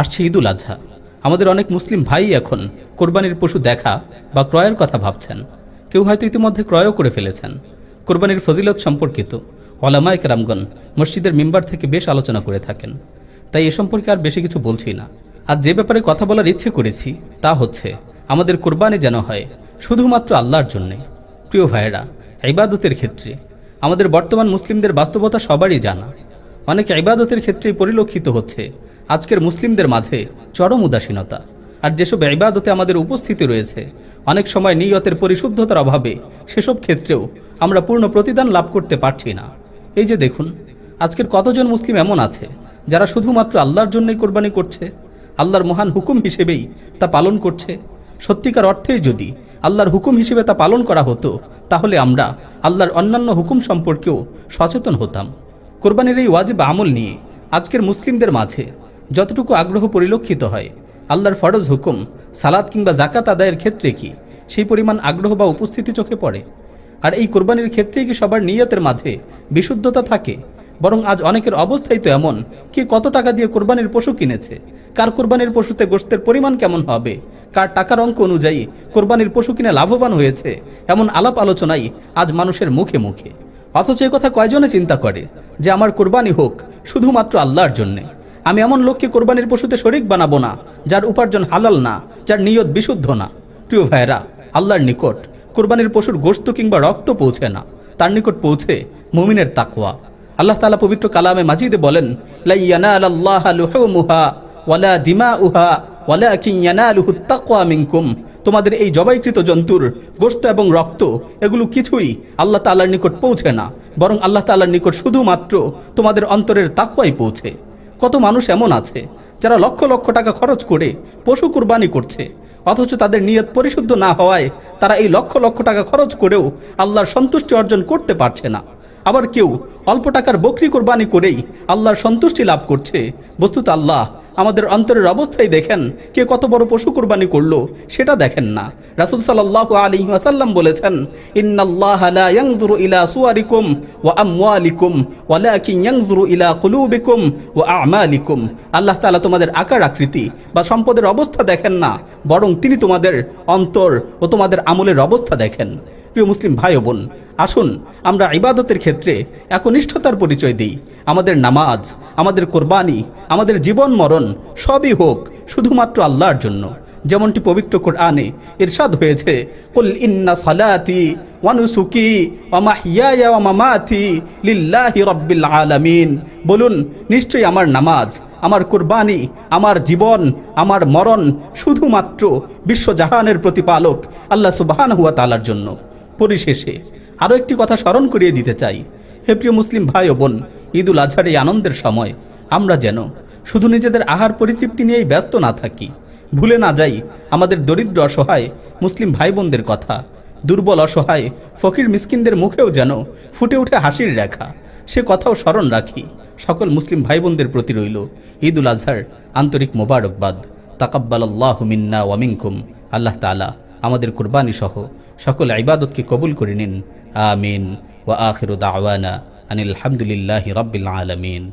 আসছে ঈদুল আজহা আমাদের অনেক মুসলিম ভাই এখন কোরবানির পশু দেখা বা ক্রয়ের কথা ভাবছেন। কেউ হয়তো ইতিমধ্যে ক্রয়ও করে ফেলেছেন। কোরবানির ফজিলত সম্পর্কিত ওলামায়ক রামগণ মসজিদের মেম্বার থেকে বেশ আলোচনা করে থাকেন। তাই এ সম্পর্কে আর বেশি কিছু বলছি না। আর যে ব্যাপারে কথা বলার ইচ্ছে করেছি, তা হচ্ছে আমাদের কোরবানি যেন হয় শুধুমাত্র আল্লাহর জন্যে প্রিয় ভাইয়েরা, ইবাদতের ক্ষেত্রে আমাদের বর্তমান মুসলিমদের বাস্তবতা সবারই জানা। অনেক ইবাদতের ক্ষেত্রেই পরিলক্ষিত হচ্ছে আজকের মুসলিমদের মাঝে চরম উদাসীনতা। আর যেসব ইবাদতে আমাদের উপস্থিতি রয়েছে, অনেক সময় নিয়তের পরিশুদ্ধতার অভাবে সেসব ক্ষেত্রেও আমরা পূর্ণ প্রতিদান লাভ করতে পারছি না। এই যে দেখুন, আজকের কতজন মুসলিম এমন আছে, যারা শুধুমাত্র আল্লাহর জন্যই কোরবানি করছে, আল্লাহর মহান হুকুম হিসেবেই তা পালন করছে? সত্যিকার অর্থেই যদি আল্লাহর হুকুম হিসেবে তা পালন করা হতো, তাহলে আমরা আল্লাহর অন্যান্য হুকুম সম্পর্কেও সচেতন হতাম। কোরবানির এই ওয়াজিব আমল নিয়ে আজকের মুসলিমদের মাঝে যতটুকু আগ্রহ পরিলক্ষিত হয়, আল্লাহর ফরজ হুকুম সালাদ কিংবা জাকাত আদায়ের ক্ষেত্রে কি সেই পরিমাণ আগ্রহ বা উপস্থিতি চোখে পড়ে? আর এই কোরবানির ক্ষেত্রেই কি সবার নিয়তের মাঝে বিশুদ্ধতা থাকে? বরং আজ অনেকের অবস্থাই তো এমন কি কত টাকা দিয়ে কোরবানির পশু কিনেছে? কার কোরবানির পশুতে গোষ্ঠের পরিমাণ কেমন হবে? কার টাকার অঙ্ক অনুযায়ী কোরবানির পশু কিনে লাভবান হয়েছে? এমন আলাপ আলোচনাই আজ মানুষের মুখে মুখে। অথচ কথা কয়জনে চিন্তা করে যে আমার কোরবানি হোক শুধুমাত্র আল্লাহর জন্যে? আমি এমন লোককে কোরবানির পশুতে শরিক বানাবো না, যার উপার্জন হালাল না, যার নিয়ত বিশুদ্ধ না। প্রিয় ভাইরা আল্লাহর নিকট কোরবানির পশুর গোস্ত কিংবা রক্ত পৌঁছে না, তার নিকট পৌঁছে মুমিনের তাকওয়া। আল্লাহ তালা পবিত্র কালামে মাজিদে বলেন দিমা উহা ওয়ালা তোমাদের এই জবাইকৃত জন্তুর গোস্ত এবং রক্ত, এগুলো কিছুই আল্লাহ তাআলার নিকট পৌঁছে না, বরং আল্লাহ তাআলার নিকট শুধুমাত্র তোমাদের অন্তরের তাকওয়াই পৌঁছে। কত মানুষ এমন আছে যারা লক্ষ লক্ষ টাকা খরচ করে পশু কুরবানি করছে? অথচ তাদের নিয়ত পরিশুদ্ধ না হওয়ায় তারা এই লক্ষ লক্ষ টাকা খরচ করেও আল্লাহর সন্তুষ্টি অর্জন করতে পারছে না। আবার কেউ অল্প টাকার বকরি কোরবানি করেই আল্লাহর সন্তুষ্টি লাভ করছে? বস্তুত আল্লাহ আমাদের অন্তরের অবস্থায় দেখেন, কে কত বড় পশু কোরবানি করল, সেটা দেখেন না। রাসুল সাল্লাহ আলী আসাল্লাম বলেছেন ইলা ইলা আল্লাহ তাআলা তোমাদের আকার আকৃতি বা সম্পদের অবস্থা দেখেন না, বরং তিনি তোমাদের অন্তর ও তোমাদের আমলের অবস্থা দেখেন। প্রিয় মুসলিম ভাই ও বোন, আসুন আমরা ইবাদতের ক্ষেত্রে একনিষ্ঠতার পরিচয় দিই। আমাদের নামাজ, আমাদের কোরবানি, আমাদের জীবন মরণ সবই হোক শুধুমাত্র আল্লাহর জন্য। যেমনটি পবিত্র কোরআনে ইরশাদ হয়েছে, কুল ইন্না সালাতি ওয়ানুসুকি ওয়া মাহইয়ায়া ওয়া মামাতি লিল্লাহি রাব্বিল আলামিন। বলুন, নিশ্চয়ই আমার নামাজ, আমার কুরবানি, আমার জীবন, আমার মরণ শুধুমাত্র বিশ্বজাহানের প্রতিপালক আল্লাহ সুবহান হুয়া তালার জন্য। পরিশেষে আরও একটি কথা স্মরণ করিয়ে দিতে চাই। হে প্রিয় মুসলিম ভাই ও বোন, ঈদুল আজহার এই আনন্দের সময় আমরা যেন শুধু নিজেদের আহার পরিতৃপ্তি নিয়েই ব্যস্ত না থাকি। ভুলে না যাই আমাদের দরিদ্র অসহায় মুসলিম ভাই বোনদের কথা। দুর্বল অসহায় ফকির মিসকিনদের মুখেও যেন ফুটে উঠে হাসির রেখা। সে কথাও স্মরণ রাখি। সকল মুসলিম ভাই বোনদের প্রতি রইল ঈদুল আজহার আন্তরিক মোবারকবাদ। তাকাব্বাল আল্লাহ মিন্না ওয়ামিনকুম আল্লাহ তালা আমাদের কুরবানি সহ সকল ইবাদতকে কবুল করে নিন আমিন ওয়া আখিরু দাওয়ানা আনিল হামদুলিল্লাহি রাব্বিল আলামিন